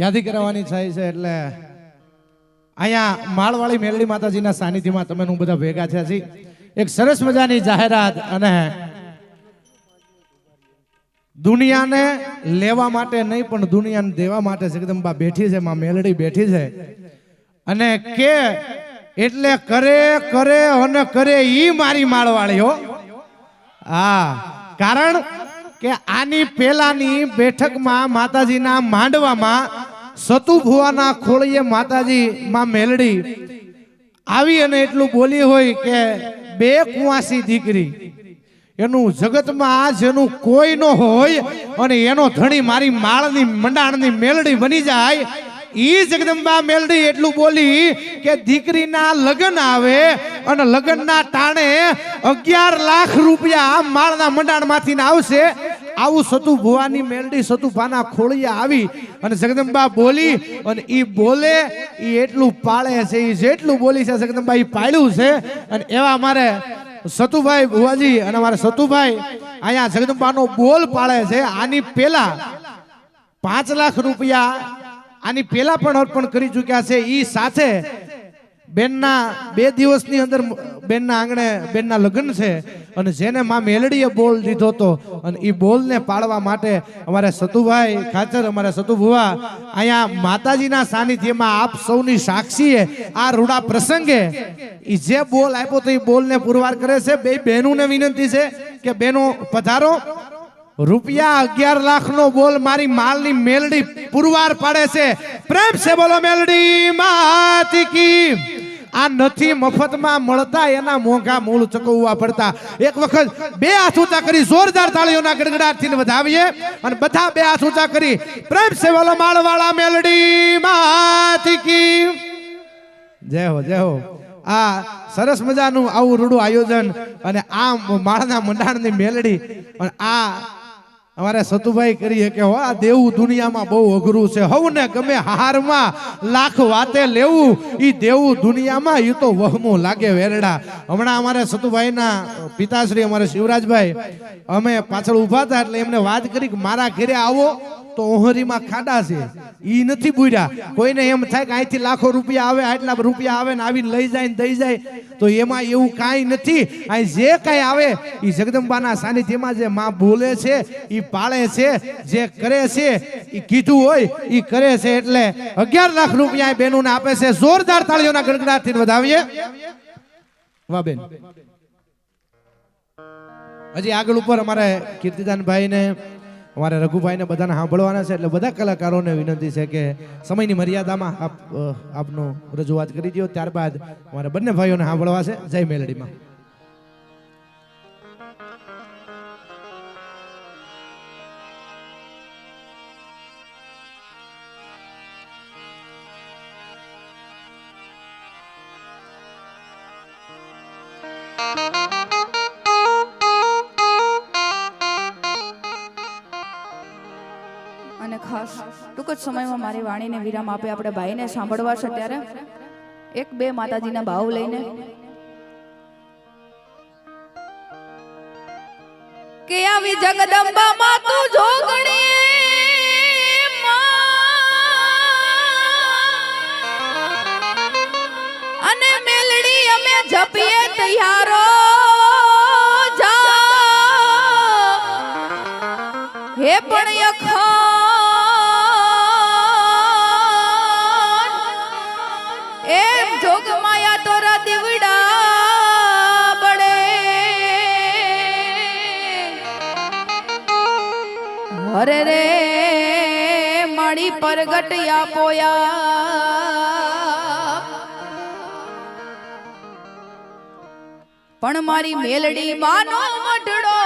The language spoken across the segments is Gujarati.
યાદી કરાવવાની થાય છે એટલે અહીંયા માળવાળી મેલડી માતાજીના સાનિધ્યમાં તમે હું બધા ભેગા છીએ. એક સરસ મજાની જાહેરાત અને દુનિયાને લેવા માટે નહીં, પણ દુનિયાને દેવા માટે જગદંબા બેઠી છે, માં મેલડી બેઠી છે. અને કે એટલે કરે કરે અને કરે ઈ મારી માળવાળી હો હા કારણ કે આની પેલાની બેઠકમાં માતાજીના માંડવામાં સતુ ભુવાના ખોળીએ માતાજી માં મેલડી. આવી અને એટલું બોલી હોય કે બે કુવાસી દીકરી. એનું જગતમાં આ જેનું કોઈ ન હોય અને એનો ધણી મારી માળની મંડાણની મેલડી બની જાય. ઈ જગદંબા મેલડી એટલું બોલી કે દીકરીના લગ્ન આવે અને લગ્નના ટાણે અગિયાર લાખ રૂપિયા માળના મંડાણમાંથી આવશે. આવું સતુ ભુવાની મેલડી સતુ ભાના ખોળિયા આવી અને જગદંબા બોલી અને એ બોલે એ એટલું પાળે છે એ જેટલું બોલી છે જગદંબા એ પાળ્યું છે. અને એવા અમારે સતુભાઈ ભુવાજી અને અમારે સતુભાઈ અહીંયા જગદંબાનો બોલ પાળે છે. આની પેલા પાંચ લાખ રૂપિયા આની પેલા પણ અર્પણ કરી ચૂક્યા છે. એ સાથે બેનના બે દિવસની અંદર બેનના આંગણે બેનના લગ્ન છે અને જેને માં મેલડીએ બોલ દીધો હતો અને એ બોલને પાડવા માટે અમારે સતુભાઈ ખાચર, અમારા સતુભુવા, અહીંયા માતાજીના સાનિધ્યમાં આપ સૌની સાક્ષીએ આ રૂડા પ્રસંગે એ જે બોલ આપ્યો તો એ બોલને પુરવાર કરે છે. બે બહેનોને વિનંતી છે કે બહેનો પધારો. રૂપિયા અગિયાર લાખ નો બોલ મારી માલની મેલડી પુરવાર પાડે છે. પ્રેમ છે બોલો મેલડી, માતી કી. આ નથી મફતમાં મળતા, એના મોંઘા મૂળ ચકવવા પડતા. એક વખત બે હાથ ઊંચા કરી, જોરદાર તાળીઓના ગડગડાટથી વધાવીએ અને બધા બે હાથ ઊંચા કરી, પ્રેમ છે માળવાળા મેલડી માતી કી. જય હો જય હો. આ સરસ મજાનું આવું રૂડું આયોજન અને આ માળના મંડાણની મેલડી અને આ અમારે સતુભાઈ કરીએ કે હો, આ દેવું દુનિયામાં બહુ અઘરું છે. હવને ગમે હારમાં લાખ વાતે લેવું એ દેવું દુનિયામાં એ તો વહમું લાગે વેરડા. હમણાં અમારે સતુભાઈના પિતાશ્રી, અમારે શિવરાજભાઈ, અમે પાછળ ઊભા હતા એટલે એમને વાત કરી કે, મારા ઘરે આવો. તો ઓહરીમાં ખાડા છે. ઈ નથી બુર્યા. કોઈને એમ થાય કે અહીંથી લાખો રૂપિયા આવે, આટલા રૂપિયા આવે ને આવીને લઈ જાય ને દઈ જાય. તો એમાં એવું કાંઈ નથી. અહીં જે કાંઈ આવે એ જગદંબાના સાનિધ્યમાં જે માં બોલે છે એ પાળે છે, જે કરે છે એ કીધું હોય એ કરે છે એટલે અગિયાર લાખ રૂપિયા એ બહેનોને આપે છે. જોરદાર તાળીઓના ગડગડાટથી વધાવીએ. વાહ બેન. હજી આગળ ઉપર અમારે કીર્તિદાનભાઈ ને અમારે રઘુભાઈને બધાને સાંભળવાના છે એટલે બધા કલાકારોને વિનંતી છે કે સમયની મર્યાદામાં આપ આપનું રજૂઆત કરી દો ત્યારબાદ અમારે બંને ભાઈઓને સાંભળવા છે. જય મેલડીમાં. ટૂંક જ સમયમાં મારી વાણીને વિરામ આપે આપણે ભાઈને સાંભળવા છે ત્યારે. એક, બે માતાજીના ભાવ લઈને. કે આવી જગદંબા માં તું જોગણી અને મેલડી અમે જપીએ તૈયારો મારી પરગટિયા પોયા. પણ મારી મેલડી માનો મઢડો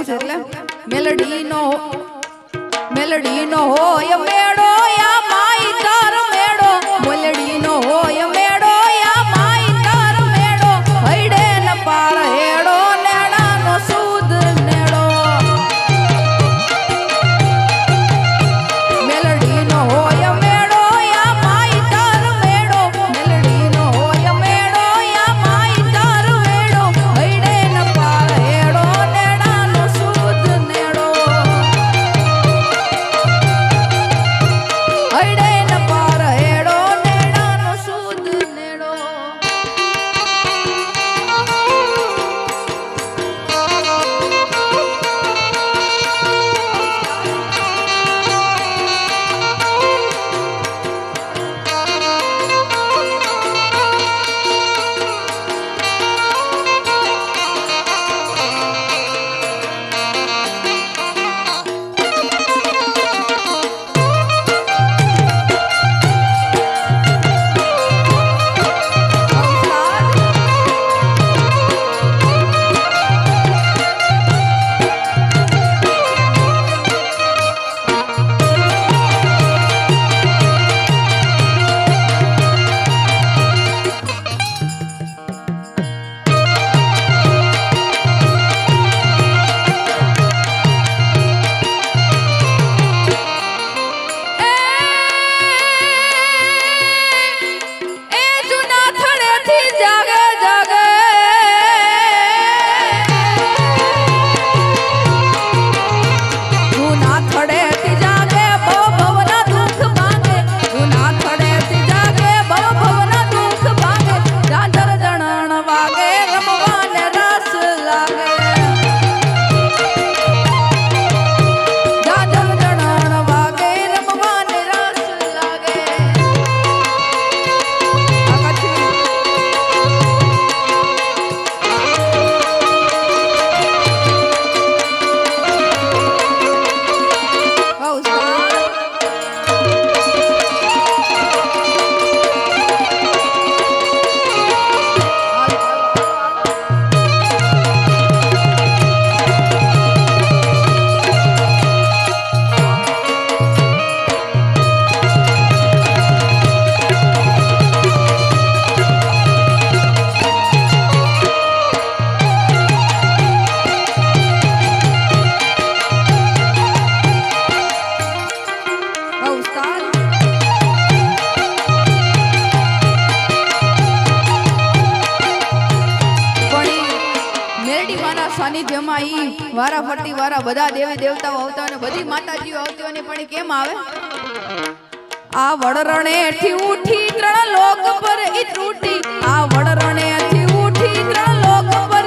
ગાવું છે એટલે? મેલડીનો મેલડીનો હોય મેળો વારા ફરતી વારા બધા દેવી દેવતાઓ આવતા અને બધી માતાજીઓ આવતી અને પણ કેમ આવે? આ વડરણે ત્રણ લોક પર ઈ તૂટી. આ વડરણે ઉઠી ત્રણ લોક પર